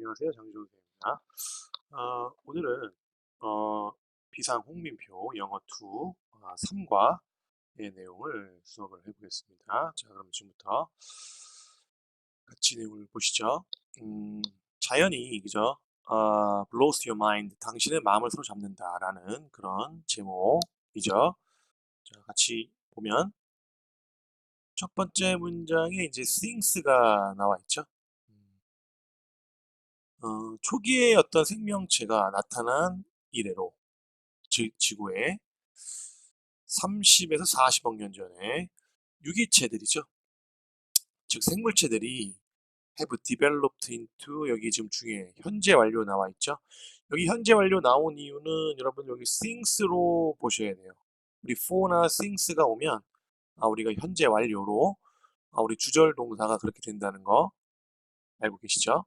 안녕하세요. 장지훈 선생입니다. 어, 오늘은 어, 비상 홍민표 영어 2 아, 3과의 내용을 수업을 해보겠습니다. 자, 그럼 지금부터 같이 내용을 보시죠. 음, 자연이 그죠? 어, blows your mind, 당신의 마음을 사로잡는다라는 그런 제목이죠. 자, 같이 보면 첫 번째 문장에 이제 things가 나와 있죠. 어, 초기에 어떤 생명체가 나타난 이래로 즉 지구에 30에서 40억 년 전에 유기체들이죠. 즉 생물체들이 have developed into 여기 지금 중에 현재 완료 나와 있죠. 여기 현재 완료 나온 이유는 여러분 여기 things로 보셔야 돼요. 우리 for나 things가 오면 아, 우리가 현재 완료로 아, 우리 주절 동사가 그렇게 된다는 거 알고 계시죠?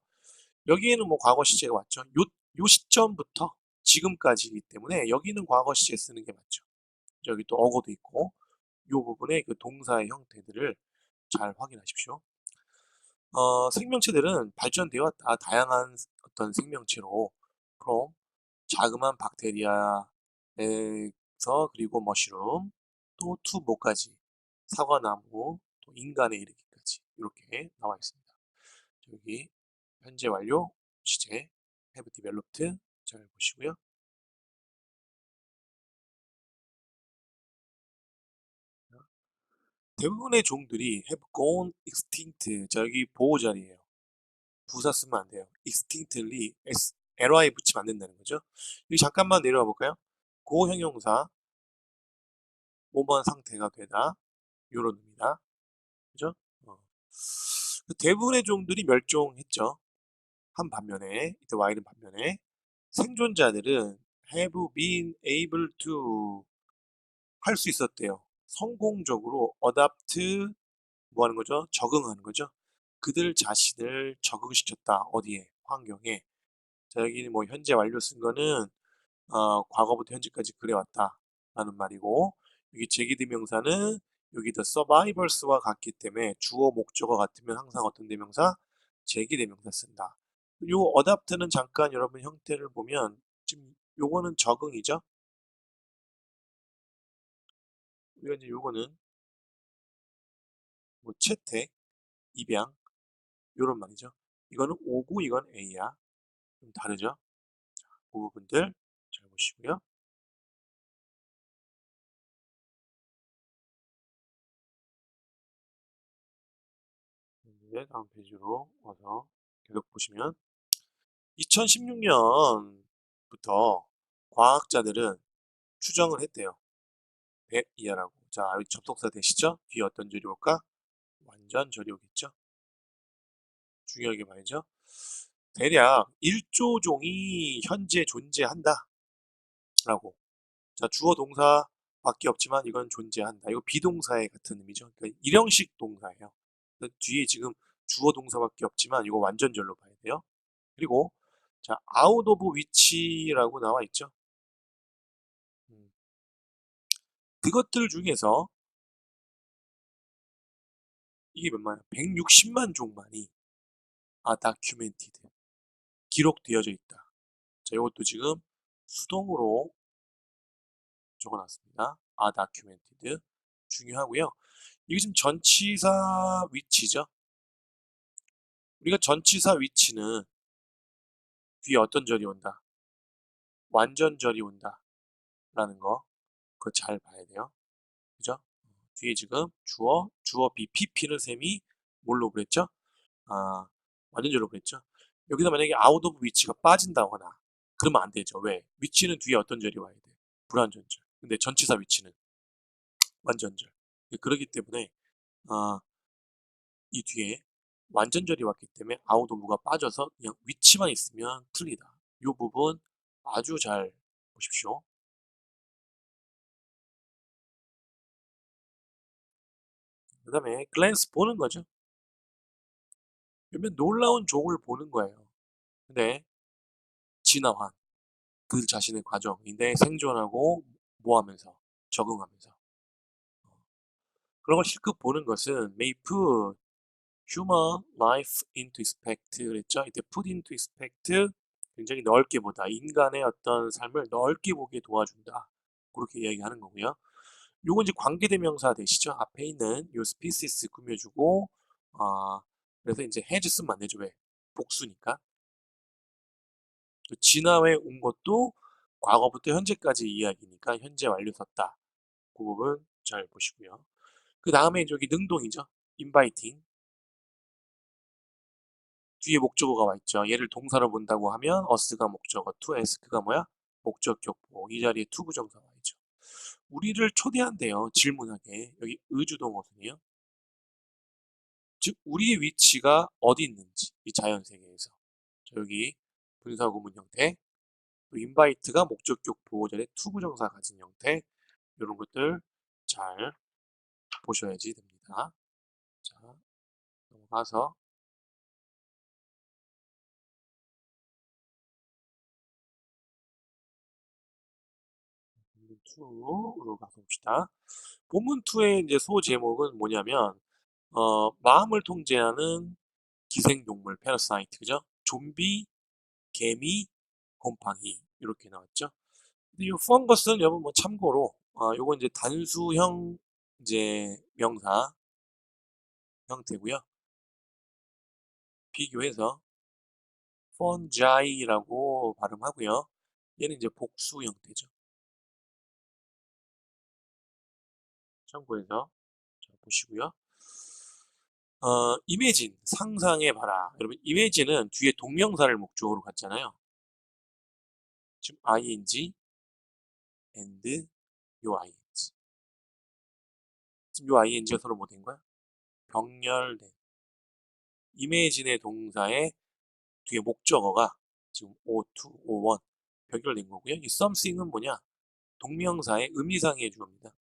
여기에는 뭐 과거 시제가 왔죠. 요, 요 시점부터 지금까지이기 때문에 여기는 과거 시제 쓰는 게 맞죠. 여기 또 어고도 있고 요 부분의 그 동사의 형태들을 잘 확인하십시오. 어, 생명체들은 발전되어 다 다양한 어떤 생명체로 그럼 자그마한 박테리아에서 그리고 머시룸 또 투모까지 사과나무 또 인간에 이르기까지 이렇게 나와 있습니다. 여기 현재 완료 시제 have developed 잘 보시고요. 대부분의 종들이 have gone extinct. 자, 여기 보호 자리예요. 부사 쓰면 안 돼요. extinctly s, ly 붙이면 안 된다는 거죠. 여기 잠깐만 내려와 볼까요? 고 형용사 뭐뭐한 상태가 되다 요런 의미다. 그죠? 어. 대부분의 종들이 멸종했죠. 한 반면에 이때 y는 반면에 생존자들은 have been able to 할 수 있었대요. 성공적으로 adapt 뭐 하는 거죠? 적응하는 거죠. 그들 자신을 적응시켰다. 어디에? 환경에. 자, 여기는 뭐 현재 완료 쓴 거는 어, 과거부터 현재까지 그래왔다. 라는 말이고 여기 제기대명사는 여기 the survivors와 같기 때문에 주어 목적어 같으면 항상 어떤 대명사? 제기대명사 쓴다. 요 어답트는 잠깐 여러분 형태를 보면 지금 요거는 적응이죠. 우리가 이제 요거는 뭐 채택, 입양 요런 말이죠. 이거는 오고 이건 A야. 좀 다르죠. 자, 그 부분들 잘 보시고요. 이제 다음 페이지로 와서 계속 보시면 2016년부터 과학자들은 추정을 했대요. 100 이하라고. 자, 여기 접속사 되시죠? 뒤에 어떤 절이 올까? 완전 절이 오겠죠? 중요하게 봐야죠. 대략 1조 종이 현재 존재한다. 라고. 자, 주어 동사 밖에 없지만 이건 존재한다. 이거 비동사의 같은 의미죠. 그러니까 일형식 동사예요. 뒤에 지금 주어 동사밖에 없지만 이거 완전절로 봐야 돼요. 그리고 자, out of which라고 나와 있죠. 음. 그것들 중에서 이게 몇만이야? 160만 종만이 아 documented 기록되어져 있다. 자, 이것도 지금 수동으로 적어놨습니다. 아 documented 중요하고요. 이게 지금 전치사 위치죠. 우리가 전치사 위치는 뒤에 어떤 절이 온다? 완전 절이 온다. 라는 거, 그거 잘 봐야 돼요. 그죠? 뒤에 지금 주어, 주어 B, PP는 셈이 뭘로 그랬죠? 아, 완전 절로 그랬죠? 여기서 만약에 아웃 오브 위치가 빠진다거나 그러면 안 되죠. 왜? 위치는 뒤에 어떤 절이 와야 돼? 불완전절. 근데 전치사 위치는 완전절. 그러기 때문에 아, 이 뒤에 완전절이 왔기 때문에 아웃 오브가 빠져서 그냥 위치만 있으면 틀리다. 이 부분 아주 잘 보십시오. 그 다음에 글랜스 보는 거죠. 그러면 놀라운 종을 보는 거예요. 근데 진화한 그 자신의 과정인데 생존하고 뭐 하면서 적응하면서 그런 걸 실컷 보는 것은 메이프 human life into expect 그랬죠. 이때 put into expect 굉장히 넓게 보다. 인간의 어떤 삶을 넓게 보게 도와준다. 그렇게 이야기하는 거고요. 요건 이제 관계대명사 되시죠. 앞에 있는 요 species 꾸며주고 아 그래서 이제 has 쓰면 안 되죠. 왜? 복수니까. 진화해 온 것도 과거부터 현재까지 이야기니까 현재 완료 썼다. 그 부분 잘 보시고요. 그 다음에 저기 능동이죠. inviting. 뒤에 목적어가 와 있죠. 얘를 동사로 본다고 하면 us가 목적어, to ask가 뭐야? 목적 격보. 이 자리에 to 부정사가 있죠. 우리를 초대한대요. 질문하게. 여기 의주동어순이에요. 즉 우리의 위치가 어디 있는지 이 자연 세계에서. 자, 여기 분사 구문 형태. 또 invite가 목적격 보호절에 to 부정사 가진 형태. 이런 것들 잘 보셔야지 됩니다. 자, 넘어가서 2로 가서 봅시다. 본문 2의 이제 소 제목은 뭐냐면 어, 마음을 통제하는 기생동물 패러사이트 그죠? 좀비, 개미, 곰팡이 이렇게 나왔죠. 근데 이 펑거스는 여러분 뭐 참고로 아, 요건 이제 단수형 이제 명사 형태고요. 비교해서 fungi라고 발음하고요. 얘는 이제 복수 형태죠. 참고해서 자, 보시고요. 어, 이매진, 상상해봐라. 여러분, 이매진은 뒤에 동명사를 목적으로 갖잖아요. 지금 ing, and, 요 ing. 지금 요 ing가 서로 뭐 된 거야? 병렬된. 이매진의 동사의 뒤에 목적어가 지금 o2, o1 병렬된 거고요. 이 something은 뭐냐? 동명사의 의미상의 주어입니다.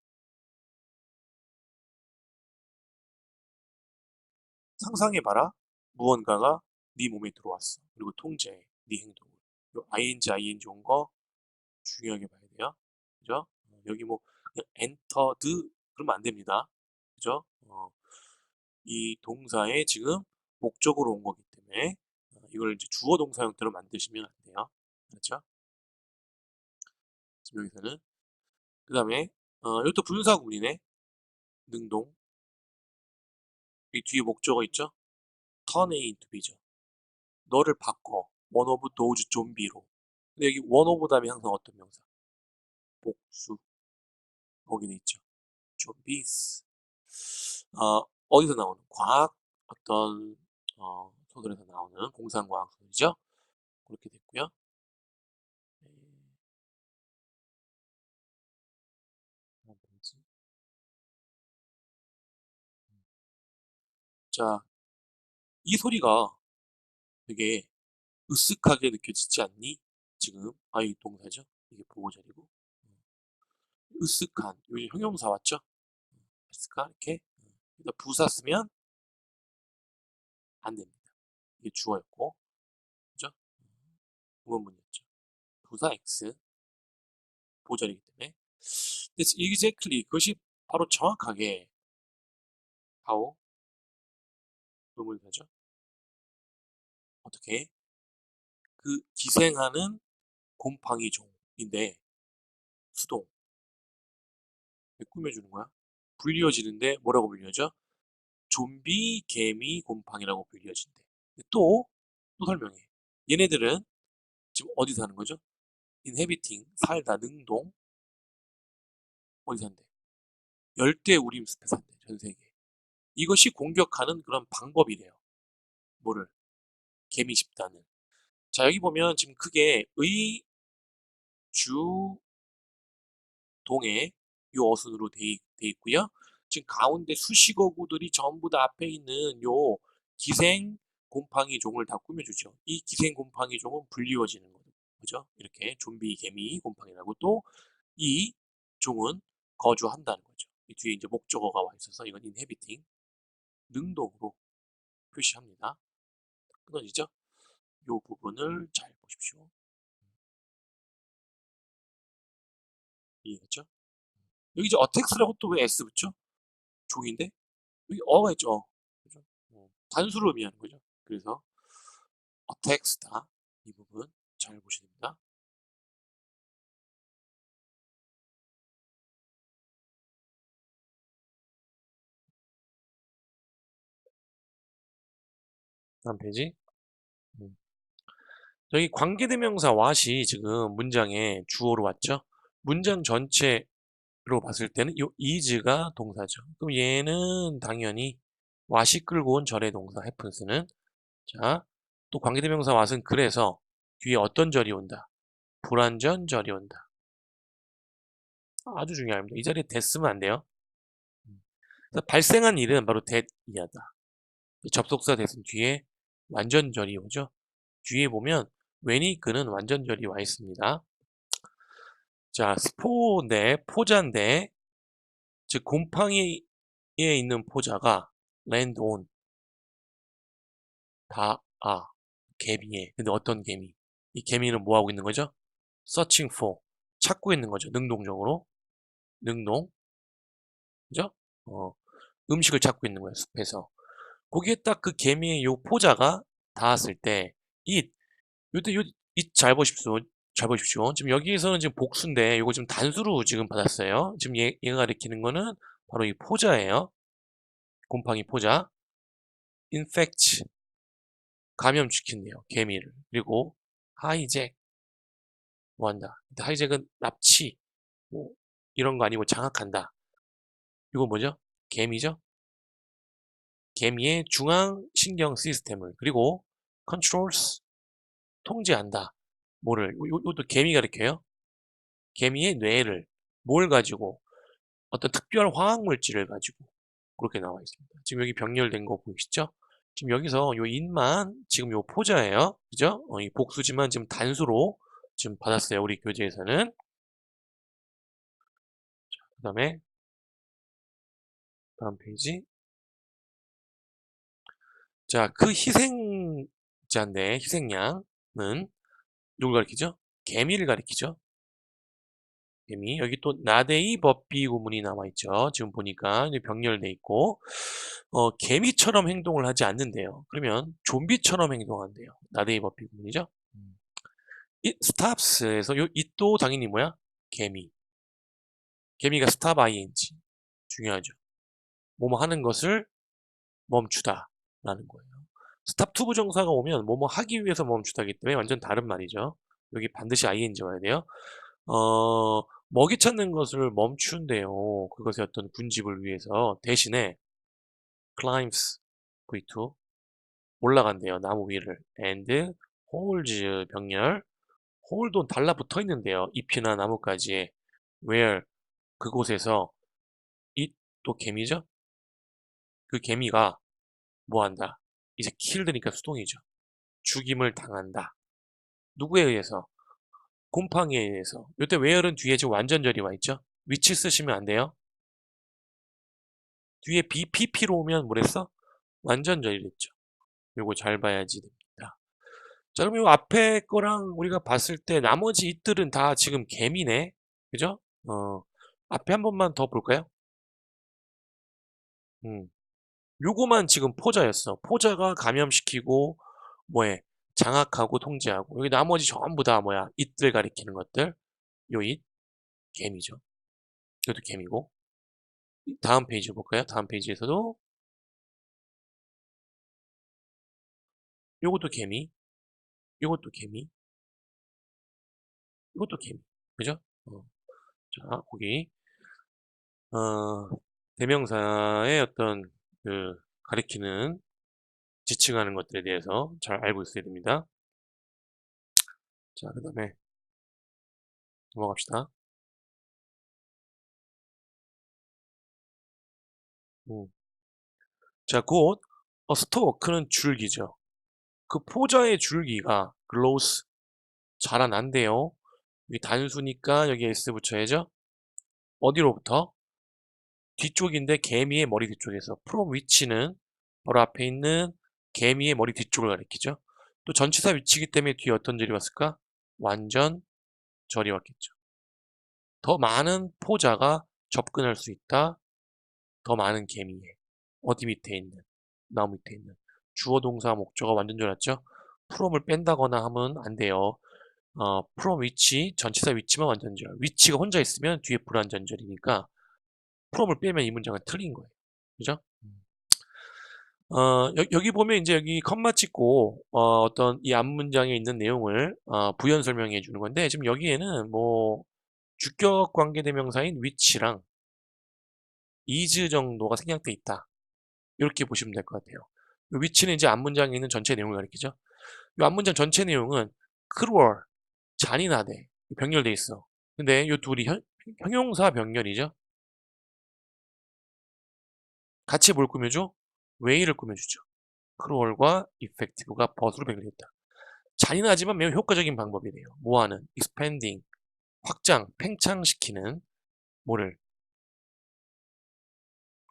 상상해봐라. 무언가가 네 몸에 들어왔어. 그리고 통제해. 네 행동을. 요 ing, ing 온 거 중요하게 봐야 돼요. 그죠? 어, 여기 뭐 그냥 entered 그러면 안 됩니다. 그죠? 어, 이 동사에 지금 목적으로 온 거기 때문에 어, 이걸 이제 주어 동사 형태로 만드시면 안 돼요. 그렇죠? 지금 여기서는 그 다음에 어, 이것도 분사 구문이네. 능동 이 뒤에 목적어 있죠? turn A into B죠. 너를 바꿔. one of those 좀비로. 근데 여기 one of 다음에 항상 어떤 명사? 복수. 거기 돼 있죠. zombies. 어, 어디서 나오는? 과학 어떤 어, 소설에서 나오는 공상과학 소설이죠. 그렇게 됐고요. 자, 이 소리가 되게 으쓱하게 느껴지지 않니? 지금 아이 동사죠. 이게 보호자리고 으쓱한 여기 형용사 왔죠? 으쓱한 이렇게 그러니까 부사 쓰면 안 됩니다. 이게 주어였고 그죠? 의문문이었죠. 부사 x 보절이기 때문에 That's exactly 그것이 바로 정확하게 how 의문사죠. 어떻게 그 기생하는 곰팡이 종인데 수동 왜 꾸며주는 거야? 불리워지는데 뭐라고 불리워져? 좀비, 개미, 곰팡이라고 불리워진대. 또, 또 설명해. 얘네들은 지금 어디 사는 거죠? inhabiting, 살다, 능동. 어디 산대? 열대 우림 숲에 산대, 전 세계. 이것이 공격하는 그런 방법이래요. 뭐를? 개미 집단을. 자, 여기 보면 지금 크게 의, 주, 동에 요 어순으로 돼, 돼 있고요. 지금 가운데 수식어 구들이 전부 다 앞에 있는 요 기생 곰팡이 종을 다 꾸며주죠. 이 기생 곰팡이 종은 불리워지는 거죠. 그죠? 이렇게 좀비, 개미, 곰팡이라고 또 이 종은 거주한다는 거죠. 이 뒤에 이제 목적어가 와 있어서 이건 inhabiting 능동으로 표시합니다. 끊어지죠? 이 부분을 잘 보십시오. 이해했죠? 여기 이제 어택스라고 또 왜 S 붙죠? 종인데 여기 어가 있죠. 어. 그죠? 어. 단수를 의미하는 거죠. 그래서 attacks다 이 부분 잘 보셔야 됩니다. 다음 페이지. 음. 여기 관계대명사 what이 지금 문장에 주어로 왔죠. 문장 전체로 봤을 때는 이 is가 동사죠. 그럼 얘는 당연히 what이 끌고 온 절의 동사 happens는 자, 또 관계대명사 what은 그래서 뒤에 어떤 절이 온다. 불완전 절이 온다. 아주 중요합니다. 이 자리에 됐으면 안 돼요. 발생한 일은 바로 that이하다. 접속사 됐은 뒤에 완전절이 오죠. 뒤에 보면 웬이 그는 완전절이 와 있습니다. 자, 스포인데 포자인데 즉 곰팡이에 있는 포자가 land on 다, 아, 개미에. 근데 어떤 개미? 이 개미는 뭐 하고 있는 거죠? searching for. 찾고 있는 거죠. 능동적으로. 능동. 그죠? 어, 음식을 찾고 있는 거예요. 숲에서. 거기에 딱 그 개미의 요 포자가 닿았을 때, 이, 요때, 요, 이 잘 보십시오. 잘 보십시오. 지금 여기에서는 지금 복수인데, 요거 지금 단수로 지금 받았어요. 지금 얘, 얘가 가리키는 거는 바로 이 포자예요. 곰팡이 포자. infect. 감염시킨대요. 개미를. 그리고 하이잭. 뭐 한다. 하이잭은 납치. 뭐, 이런 거 아니고 장악한다. 이거 뭐죠? 개미죠? 개미의 중앙 신경 시스템을 그리고 controls 통제한다. 뭐를 이것도 개미가 가르켜요. 개미의 뇌를 뭘 가지고 어떤 특별 화학 물질을 가지고 그렇게 나와 있습니다. 지금 여기 병렬된 거 보이시죠? 지금 여기서 요 인만 지금 요 포자예요. 그죠? 어, 이 복수지만 지금 단수로 지금 받았어요. 우리 교재에서는. 그 다음에 다음 페이지. 자, 그 희생자인데 희생양은 누굴 가리키죠? 개미를 가리키죠. 개미. 여기 또 나데이 법비 구문이 나와 있죠. 지금 보니까 병렬돼 있고 어, 개미처럼 행동을 하지 않는데요. 그러면 좀비처럼 행동한대요. 나데이 법비 구문이죠. 이 스탑스에서 요 it도 당연히 뭐야? 개미. 개미가 스탑 ing 중요하죠. 뭐뭐 하는 것을 멈추다 라는 거예요. 스탑 투 부 정사가 오면 뭐뭐 하기 위해서 멈추다기 때문에 완전 다른 말이죠. 여기 반드시 ing 와야 돼요. 어, 먹이 찾는 것을 멈춘대요. 그것의 어떤 군집을 위해서 대신에 climbs V2 올라간대요. 나무 위를 and holds 병렬 홀도 달라붙어 있는데요. 잎이나 나뭇가지에 where 그곳에서 이 또 개미죠? 그 개미가 뭐 한다? 이제 킬드니까 수동이죠. 죽임을 당한다. 누구에 의해서? 곰팡이에 의해서. 이때 where은 뒤에 지금 완전절이 와 있죠? 위치 쓰시면 안 돼요. 뒤에 BPP로 오면 뭐랬어? 완전절이랬죠. 요거 잘 봐야지 됩니다. 자, 그럼 이 앞에 거랑 우리가 봤을 때 나머지 이들은 다 지금 개미네. 그죠? 어, 앞에 한 번만 더 볼까요? 음. 요거만 지금 포자였어. 포자가 감염시키고 뭐해? 장악하고 통제하고 여기 나머지 전부 다 뭐야? it들 가리키는 것들. 요 it 개미죠. 이것도 개미고. 다음 페이지 볼까요? 다음 페이지에서도 요것도 개미. 요것도 개미. 이것도 개미. 그죠? 어. 자, 거기 어, 대명사의 어떤 그 가리키는 지칭하는 것들에 대해서 잘 알고 있어야 됩니다. 자, 그 다음에 넘어갑시다. 음. 자, 곧 어, 스토크는 줄기죠. 그 포자의 줄기가 글로스 자라난대요. 단수니까 여기 S 붙여야죠. 어디로부터? 뒤쪽인데 개미의 머리 뒤쪽에서 from which는 바로 앞에 있는 개미의 머리 뒤쪽을 가리키죠. 또 전치사 위치이기 때문에 뒤에 어떤 절이 왔을까? 완전 절이 왔겠죠. 더 많은 포자가 접근할 수 있다. 더 많은 개미에 어디 밑에 있는 나무 밑에 있는 주어 동사 목적어 완전절 맞죠? from을 뺀다거나 하면 안 돼요. 어, from 위치, 전치사 위치만 완전 절. 위치가 혼자 있으면 뒤에 불완전 절이니까 from을 빼면 이 문장은 틀린 거예요. 그죠? 어, 여, 기 보면 이제 여기 컴마 찍고 어, 어떤 이 앞 문장에 있는 내용을 어, 부연 설명해 주는 건데 지금 여기에는 뭐 주격 관계대명사인 위치랑 is 정도가 생략돼 있다. 이렇게 보시면 될 것 같아요. 이 위치는 이제 앞 문장에 있는 전체 내용을 가리키죠. 이 앞 문장 전체 내용은 cruel, 잔인하대, 병렬돼 있어. 근데 이 둘이 형, 형용사 병렬이죠. 같이 뭘 꾸며줘? way를 꾸며주죠. cruel과 effective가 벗으로 병렬됐다. 잔인하지만 매우 효과적인 방법이래요. 뭐하는? expanding, 확장, 팽창시키는 뭐를?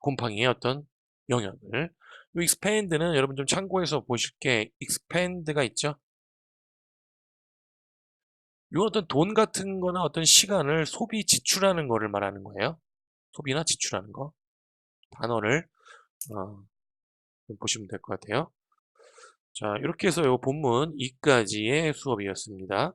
곰팡이의 어떤 영역을 이 expand는 여러분 좀 참고해서 보실 게 expand가 있죠. 이건 어떤 돈 같은 거나 어떤 시간을 소비 지출하는 거를 말하는 거예요. 소비나 지출하는 거. 단어를 어, 보시면 될 것 같아요. 자, 이렇게 해서 이 본문 2까지의 수업이었습니다.